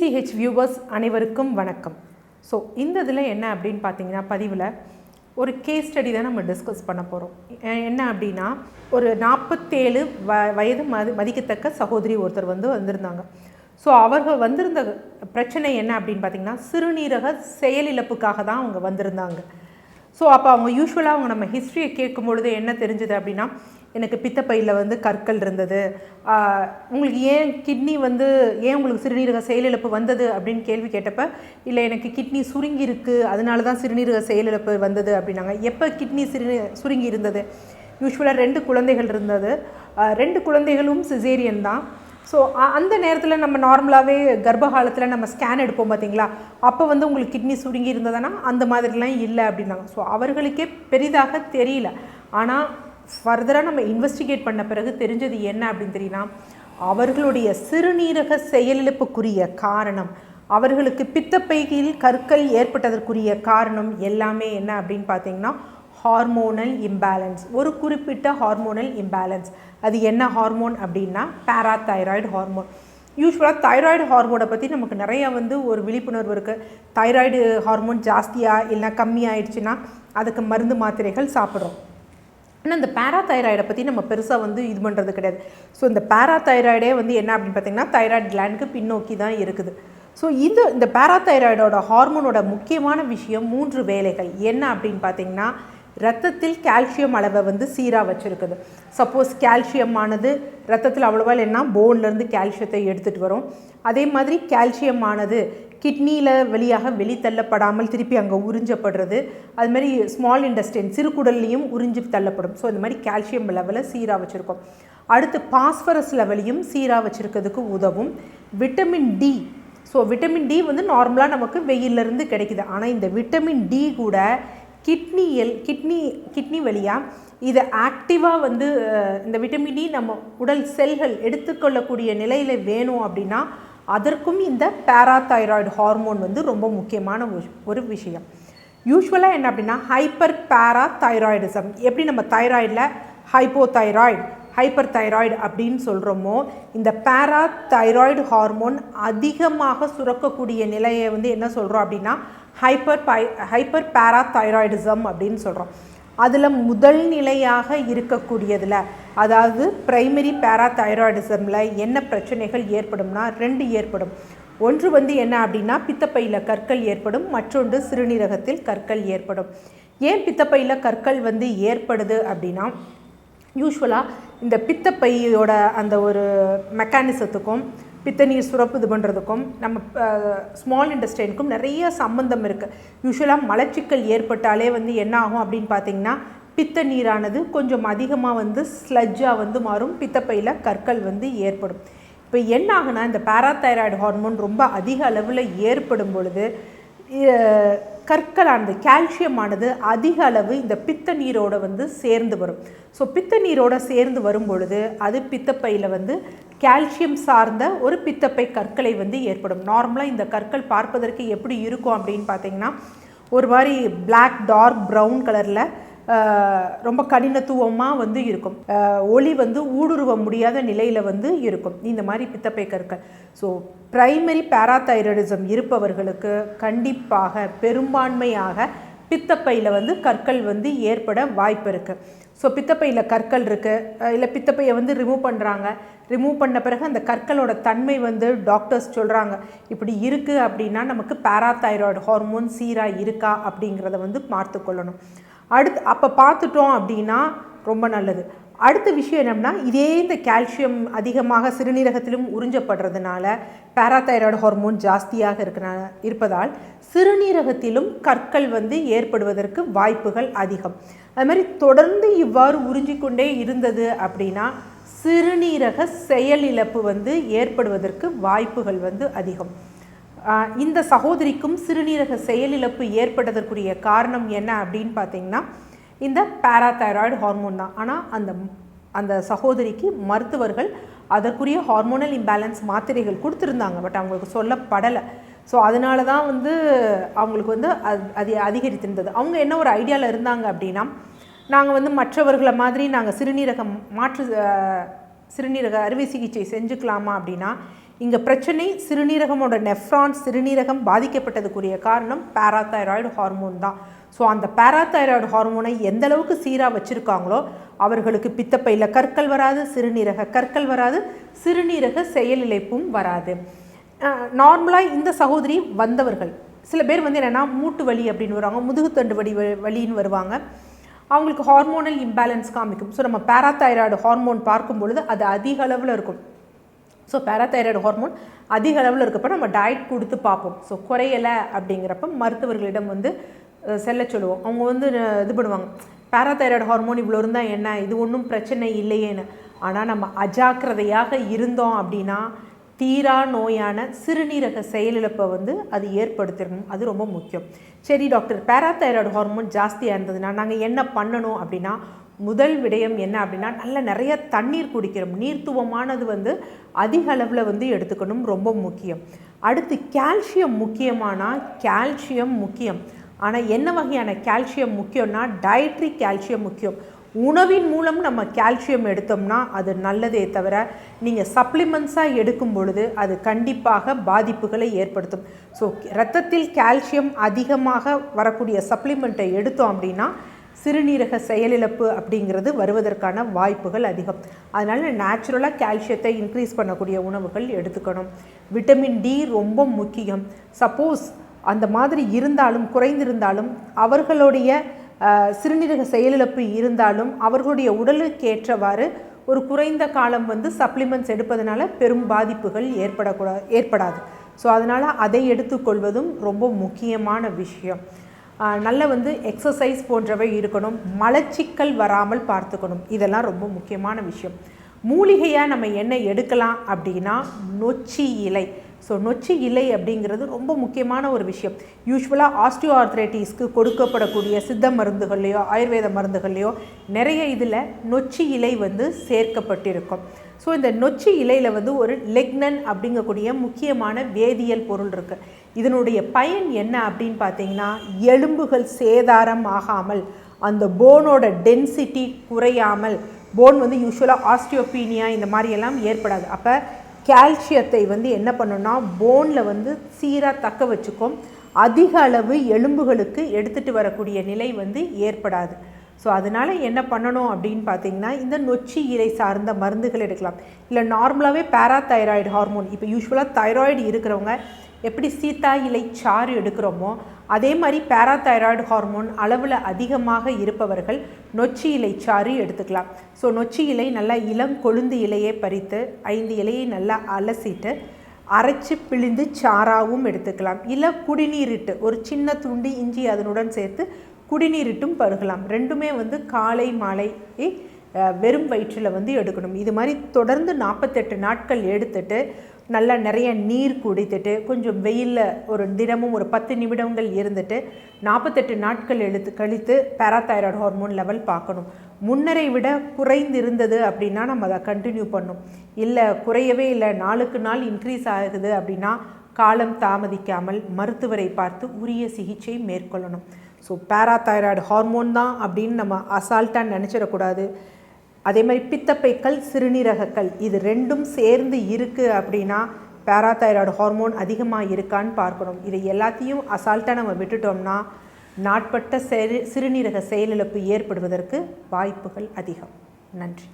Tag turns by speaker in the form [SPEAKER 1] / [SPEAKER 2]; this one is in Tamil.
[SPEAKER 1] டிசிஹெச் வியூவர்ஸ் அனைவருக்கும் வணக்கம். ஸோ இந்த இதில் என்ன அப்படின்னு பார்த்தீங்கன்னா பதிவில் ஒரு கேஸ் ஸ்டடி தான் நம்ம டிஸ்கஸ் பண்ண போகிறோம் என்ன அப்படின்னா ஒரு நாற்பத்தேழு வ வயது மதி மதிக்கத்தக்க சகோதரி ஒருத்தர் வந்து வந்திருந்தாங்க. ஸோ அவர்கள் வந்திருந்த பிரச்சனை என்ன அப்படின்னு பார்த்தீங்கன்னா சிறுநீரக செயலிழப்புக்காக தான் அவங்க வந்திருந்தாங்க. ஸோ அப்போ அவங்க யூஸ்வலாக அவங்க நம்ம ஹிஸ்ட்ரியை கேட்கும் பொழுது என்ன தெரிஞ்சுது அப்படின்னா எனக்கு பித்தப்பையில் வந்து கற்கள் இருந்தது. உங்களுக்கு ஏன் கிட்னி வந்து ஏன் உங்களுக்கு சிறுநீரக செயலிழப்பு வந்தது அப்படின்னு கேள்வி கேட்டப்ப இல்லை எனக்கு கிட்னி சுருங்கி இருக்குது அதனால தான் சிறுநீரக செயலிழப்பு வந்தது அப்படின்னாங்க. எப்போ கிட்னி சிறு சுருங்கி இருந்தது? யூஸ்வலாக ரெண்டு குழந்தைகள் இருந்தது. ரெண்டு குழந்தைகளும் சிசேரியன் தான். ஸோ அந்த நேரத்தில் நம்ம நார்மலாகவே கர்ப்ப காலத்தில் நம்ம ஸ்கேன் எடுப்போம் பார்த்தீங்களா அப்போ வந்து உங்களுக்கு கிட்னி சுருங்கி இருந்ததுன்னா அந்த மாதிரிலாம் இல்லை அப்படின்னாங்க. ஸோ அவர்களுக்கே பெரிதாக தெரியல. ஆனால் ஃபர்தராக நம்ம இன்வெஸ்டிகேட் பண்ண பிறகு தெரிஞ்சது என்ன அப்படின்னு தெரியும்னா அவர்களுடைய சிறுநீரக செயலிழப்புக்குரிய காரணம் அவர்களுக்கு பித்தப்பையில் கற்கள் ஏற்பட்டதற்குரிய காரணம் எல்லாமே என்ன அப்படின்னு பார்த்தீங்கன்னா ஹார்மோனல் இம்பேலன்ஸ் ஒரு குறிப்பிட்ட ஹார்மோனல் இம்பேலன்ஸ் அது என்ன ஹார்மோன் அப்படின்னா பேராதைராய்டு ஹார்மோன் யூஸ்வலாக தைராய்டு ஹார்மோனை பற்றி நமக்கு நிறைய வந்து ஒரு விழிப்புணர்வு இருக்குது தைராய்டு ஹார்மோன் ஜாஸ்தியாக இல்லைனா கம்மியாயிடுச்சுன்னா அதுக்கு மருந்து மாத்திரைகள் சாப்பிட்றோம். ஆனால் இந்த பேராதைராய்டை பற்றி நம்ம பெருசாக வந்து இது பண்ணுறது கிடையாது. ஸோ இந்த பேராதைராய்டே வந்து என்ன அப்படின்னு பார்த்தீங்கன்னா தைராய்டு கிளாண்டுக்கு பின்னோக்கி தான் இருக்குது. ஸோ இது இந்த பேராதைராய்டோட ஹார்மோனோட முக்கியமான விஷயம் மூன்று வேலைகள். என்ன அப்படின்னு பார்த்தீங்கன்னா ரத்தத்தில் கால்சியம் அளவை வந்து சீராக வச்சுருக்குது. சப்போஸ் கால்சியம் ஆனது ரத்தத்தில் அவ்வளோவா இல்லைன்னா போன்லேருந்து கால்சியத்தை எடுத்துகிட்டு வரும். அதே மாதிரி கால்சியம் ஆனது கிட்னியில் வழியாக வெளித்தள்ளப்படாமல் திருப்பி அங்கே உறிஞ்சப்படுறது. அது மாதிரி ஸ்மால் இண்டஸ்டைன் சிறுகுடல்லையும் உறிஞ்சி தள்ளப்படும். ஸோ இந்த மாதிரி கால்சியம் லெவலை சீராக வச்சுருக்கோம். அடுத்து பாஸ்பரஸ் லெவலையும் சீராக வச்சுருக்கிறதுக்கு உதவும். Vitamin D so vitamin D வந்து நார்மலாக நமக்கு வெயிலிருந்து கிடைக்குது. ஆனால் இந்த விட்டமின் டி கூட கிட்னியில் கிட்னி கிட்னி வழியாக இதை ஆக்டிவாக வந்து இந்த விட்டமின் டி நம்ம உடல் செல்கள் எடுத்துக்கொள்ளக்கூடிய நிலையில் வேணும் அப்படின்னா அதற்கும் இந்த பேராதைராய்டு ஹார்மோன் வந்து ரொம்ப முக்கியமான ஒரு- விஷயம். யூஸ்வலாக என்ன அப்படின்னா ஹைப்பர் பேரா தைராய்டிசம் எப்படி நம்ம தைராய்டில் ஹைப்போதைராய்டு ஹைப்பர் தைராய்டு அப்படின்னு சொல்கிறோமோ இந்த பேரா தைராய்டு ஹார்மோன் அதிகமாக சுரக்கக்கூடிய நிலையை வந்து என்ன சொல்கிறோம் அப்படின்னா ஹைப்பர் பை ஹைப்பர் பேரா தைராய்டிசம் அப்படின்னு சொல்கிறோம் அதில் முதல் நிலையாக இருக்கக்கூடியதில் அதாவது பிரைமரி பேராதைராய்டிசமில் என்ன பிரச்சனைகள் ஏற்படும்னா ரெண்டு ஏற்படும். ஒன்று வந்து என்ன அப்படின்னா பித்தப்பையில் கற்கள் ஏற்படும் மற்றொன்று சிறுநீரகத்தில் கற்கள் ஏற்படும். ஏன் பித்தப்பையில் கற்கள் வந்து ஏற்படுது அப்படின்னா யூஸ்வலாக இந்த பித்தப்பையோட அந்த ஒரு மெக்கானிசத்துக்கும் பித்த நீர் சுரப்பு இது பண்ணுறதுக்கும் நம்ம ஸ்மால் இண்டஸ்ட்ரைனுக்கும் நிறைய சம்பந்தம் இருக்குது யூஸ்வலாக மலச்சிக்கல் ஏற்பட்டாலே வந்து என்ன ஆகும் அப்படின்னு பார்த்தீங்கன்னா பித்த நீரானது கொஞ்சம் அதிகமாக வந்து ஸ்லஜ்ஜாக வந்து மாறும். பித்தப்பையில் கற்கள் வந்து ஏற்படும். இப்போ என்ன ஆகுனா இந்த பேராதைராய்டு ஹார்மோன் ரொம்ப அதிக அளவில் ஏற்படும் பொழுது கற்களானது கால்சியமானது அதிக அளவு இந்த பித்த நீரோடு வந்து சேர்ந்து வரும். ஸோ பித்த நீரோடு சேர்ந்து வரும் பொழுது அது பித்தப்பையில் வந்து கால்சியம் சார்ந்த ஒரு பித்தப்பை கற்களை வந்து ஏற்படும். நார்மலாக இந்த கற்கள் பார்ப்பதற்கு எப்படி இருக்கும் அப்படின்னு பார்த்தீங்கன்னா ஒரு மாதிரி பிளாக் டார்க் ப்ரௌன் கலரில் ரொம்ப கடினத்துவமாக வந்து இருக்கும். ஒளி வந்து ஊடுருவ முடியாத நிலையில் வந்து இருக்கும். இந்த மாதிரி பித்தப்பை கற்கள். ஸோ பிரைமரி பேராதைராய்டிசம் இருப்பவர்களுக்கு கண்டிப்பாக பெரும்பான்மையாக பித்தப்பையில் வந்து கற்கள் வந்து ஏற்பட வாய்ப்பு இருக்குது ஸோ பித்தப்பையில் கற்கள் இருக்குது இல்லை பித்தப்பையை வந்து ரிமூவ் பண்ணுறாங்க ரிமூவ் பண்ண பிறகு அந்த கற்களோட தன்மை வந்து டாக்டர்ஸ் சொல்கிறாங்க இப்படி இருக்குது அப்படின்னா நமக்கு பேராதைராய்டு ஹார்மோன் சீராக இருக்கா அப்படிங்கிறத வந்து பார்த்து கொள்ளணும். அடுத்து அப்போ பார்த்துட்டோம் அப்படின்னா ரொம்ப நல்லது. அடுத்த விஷயம் என்னென்னா இதே இந்த கால்சியம் அதிகமாக சிறுநீரகத்திலும் உறிஞ்சப்படுறதுனால பேராதைராய்டு ஹார்மோன் ஜாஸ்தியாக இருக்கனா இருப்பதால் சிறுநீரகத்திலும் கற்கள் வந்து ஏற்படுவதற்கு வாய்ப்புகள் அதிகம். அது மாதிரி தொடர்ந்து இவ்வாறு உறிஞ்சிக்கொண்டே இருந்தது அப்படின்னா சிறுநீரக செயலிழப்பு வந்து ஏற்படுவதற்கு வாய்ப்புகள் வந்து அதிகம். இந்த சகோதரிக்கும் சிறுநீரக செயலிழப்பு ஏற்பட்டதற்குரிய காரணம் என்ன அப்படின்னு பார்த்தீங்கன்னா இந்த பேராதைராய்டு ஹார்மோன் தான். ஆனால் அந்த அந்த சகோதரிக்கு மருத்துவர்கள் அதற்குரிய ஹார்மோனல் இம்பேலன்ஸ் மாத்திரைகள் கொடுத்துருந்தாங்க பட் அவங்களுக்கு சொல்லப்படலை. ஸோ அதனால தான் வந்து அவங்களுக்கு வந்து அது அது அதிகரித்திருந்தது. அவங்க என்ன ஒரு ஐடியாவில் இருந்தாங்க அப்படின்னா நாங்கள் வந்து மற்றவர்களை மாதிரி நாங்கள் சிறுநீரகம் மாற்று சிறுநீரக அறுவை சிகிச்சை செஞ்சுக்கலாமா அப்படின்னா இங்கே பிரச்சனை சிறுநீரகமோட நெஃப்ரான் சிறுநீரகம் பாதிக்கப்பட்டதுக்குரிய காரணம் பேராதைராய்டு ஹார்மோன் தான். ஸோ அந்த பேராதைராய்டு ஹார்மோனை எந்த அளவுக்கு சீராக வச்சுருக்காங்களோ அவர்களுக்கு பித்தப்பையில் கற்கள் வராது சிறுநீரக கற்கள் வராது சிறுநீரக செயலிழப்பும் வராது. நார்மலாக இந்த சகோதரி வந்தவர்கள் சில பேர் வந்து என்னென்னா மூட்டு வலி அப்படின்னு வருவாங்க முதுகுத்தண்டு வலி வலின்னு வருவாங்க. அவங்களுக்கு ஹார்மோனல் இம்பேலன்ஸ் காமிக்கும். ஸோ நம்ம பேராதைராய்டு ஹார்மோன் பார்க்கும் பொழுது அது அதிக அளவில் இருக்கும். ஸோ பேராதைராய்டு ஹார்மோன் அதிக அளவில் இருக்கப்போ நம்ம டயட் கொடுத்து பார்ப்போம். ஸோ குறையலை அப்படிங்கிறப்ப மருத்துவர்களிடம் வந்து செல்ல சொல்லுவோம். அவங்க வந்து இது பண்ணுவாங்க. பேராதைராய்டு ஹார்மோன் இவ்வளோ இருந்தால் என்ன? இது ஒன்றும் பிரச்சனை இல்லையேன்னு. ஆனால் நம்ம அஜாக்கிரதையாக இருந்தோம் அப்படின்னா தீரா நோயான சிறுநீரக செயலிழப்பை வந்து அது ஏற்படுத்திடணும் அது ரொம்ப முக்கியம். சரி டாக்டர். பேராதைராய்டு ஹார்மோன் ஜாஸ்தியாக இருந்ததுன்னா நாங்கள் என்ன பண்ணணும் அப்படின்னா முதல் விடயம் என்ன அப்படின்னா நல்ல நிறைய தண்ணீர் குடிக்கிறோம். நீர்த்துவமானது வந்து அதிக அளவில் வந்து எடுத்துக்கணும் ரொம்ப முக்கியம். அடுத்து கால்சியம் முக்கியமானால் கால்சியம் முக்கியம். ஆனால் என்ன வகையான கால்சியம் முக்கியம்னா டயட்ரி கால்சியம் முக்கியம். உணவின் மூலம் நம்ம கால்சியம் எடுத்தோம்னா அது நல்லதே தவிர நீங்கள் சப்ளிமெண்ட்ஸாக எடுக்கும் பொழுது அது கண்டிப்பாக பாதிப்புகளை ஏற்படுத்தும். ஸோ ரத்தத்தில் கால்சியம் அதிகமாக வரக்கூடிய சப்ளிமெண்ட்டை எடுத்தோம் அப்படின்னா சிறுநீரக செயலிழப்பு அப்படிங்கிறது வருவதற்கான வாய்ப்புகள் அதிகம். அதனால் நேச்சுரலாக கால்சியத்தை இன்க்ரீஸ் பண்ணக்கூடிய உணவுகள் எடுத்துக்கணும். விட்டமின் டி ரொம்ப முக்கியம். சப்போஸ் அந்த மாதிரி இருந்தாலும் குறைந்திருந்தாலும் அவர்களுடைய சிறுநீரக செயலிழப்பு இருந்தாலும் அவர்களுடைய உடலுக்கு ஏற்றவாறு ஒரு குறைந்த காலம் வந்து சப்ளிமெண்ட்ஸ் எடுப்பதனால பெரும் பாதிப்புகள் ஏற்படக்கூடா ஏற்படாது. ஸோ அதனால் அதை எடுத்துக்கொள்வதும் ரொம்ப முக்கியமான விஷயம். நல்ல வந்து எக்ஸசைஸ் போன்றவை இருக்கணும். மலச்சிக்கல் வராமல் பார்த்துக்கணும். இதெல்லாம் ரொம்ப முக்கியமான விஷயம். மூலிகையாக நம்ம என்ன எடுக்கலாம் அப்படின்னா நொச்சி இலை. ஸோ நொச்சி இலை அப்படிங்கிறது ரொம்ப முக்கியமான ஒரு விஷயம். யூஸ்வலாக ஆஸ்டியோ ஆர்த்ரைட்டிஸ்க்கு கொடுக்கப்படக்கூடிய சித்த மருந்துகள்லையோ ஆயுர்வேத மருந்துகள்லையோ நிறைய இதில் நொச்சி இலை வந்து சேர்க்கப்பட்டிருக்கும். ஸோ இந்த நொச்சி இலையில் வந்து ஒரு லெக்னன் அப்படிங்கக்கூடிய முக்கியமான வேதியியல் பொருள் இருக்குது இதனுடைய பயன் என்ன அப்படின்னு பார்த்தீங்கன்னா எலும்புகள் சேதாரம் ஆகாமல் அந்த போனோட டென்சிட்டி குறையாமல் போன் வந்து யூஸ்வலாக ஆஸ்டியோபீனியா இந்த மாதிரியெல்லாம் ஏற்படாது. அப்போ கால்சியத்தை வந்து என்ன பண்ணுன்னா போனில் வந்து சீராக தக்க வச்சுக்கும் அதிக அளவு எலும்புகளுக்கு எடுத்துகிட்டு வரக்கூடிய நிலை வந்து ஏற்படாது. ஸோ அதனால் என்ன பண்ணணும் அப்படின்னு பார்த்தீங்கன்னா இந்த நொச்சி இலை சார்ந்த மருந்துகள் எடுக்கலாம். இல்லை நார்மலாகவே பேராதைராய்டு ஹார்மோன். இப்போ யூஸ்வலாக தைராய்டு இருக்கிறவங்க எப்படி சீத்தா இலை சாறு எடுக்கிறோமோ அதே மாதிரி பேராதைராய்டு ஹார்மோன் அளவில் அதிகமாக இருப்பவர்கள் நொச்சி இலை சாறு எடுத்துக்கலாம். ஸோ நொச்சி இலை நல்லா இளம் கொழுந்து இலையை பறித்து ஐந்து இலையை நல்லா அலசிட்டு அரைச்சி பிழிந்து சாராவும் எடுத்துக்கலாம். இல்லை குடிநீரிட்டு ஒரு சின்ன துண்டு இஞ்சி அதனுடன் சேர்த்து குடிநீரிட்டும் பருகலாம். ரெண்டுமே வந்து காலை மாலை வெறும் வயிற்றில் வந்து எடுக்கணும். இது மாதிரி தொடர்ந்து நாற்பத்தெட்டு நாட்கள் எடுத்துட்டு நல்லா நிறைய நீர் குடித்துட்டு கொஞ்சம் வெயிலில் ஒரு தினமும் ஒரு பத்து நிமிடங்கள் இருந்துட்டு நாற்பத்தெட்டு நாட்கள் எடுத்து கழித்து பேராதைராய்டு ஹார்மோன் லெவல் பார்க்கணும். முன்னரை விட குறைந்து இருந்தது அப்படின்னா நம்ம அதை கண்டினியூ பண்ணும் இல்லை குறையவே இல்லை நாளுக்கு நாள் இன்க்ரீஸ் ஆகுது அப்படின்னா காலம் தாமதிக்காமல் மருத்துவரை பார்த்து உரிய சிகிச்சை மேற்கொள்ளணும். ஸோ பேராதைராய்டு ஹார்மோன் தான் அப்படின்னு நம்ம அசால்ட்டாக நினச்சிடக்கூடாது. அதே மாதிரி பித்தப்பைக்கல் சிறுநீரகக்கல் இது ரெண்டும் சேர்ந்து இருக்குது அப்படின்னா பேராதைராய்டு ஹார்மோன் அதிகமாக இருக்கான்னு பார்க்கணும். இதை எல்லாத்தையும் அசால்ட்டாக நம்ம விட்டுட்டோம்னா நாட்பட்ட சிறுநீரக செயலிழப்பு ஏற்படுவதற்கு வாய்ப்புகள் அதிகம். நன்றி.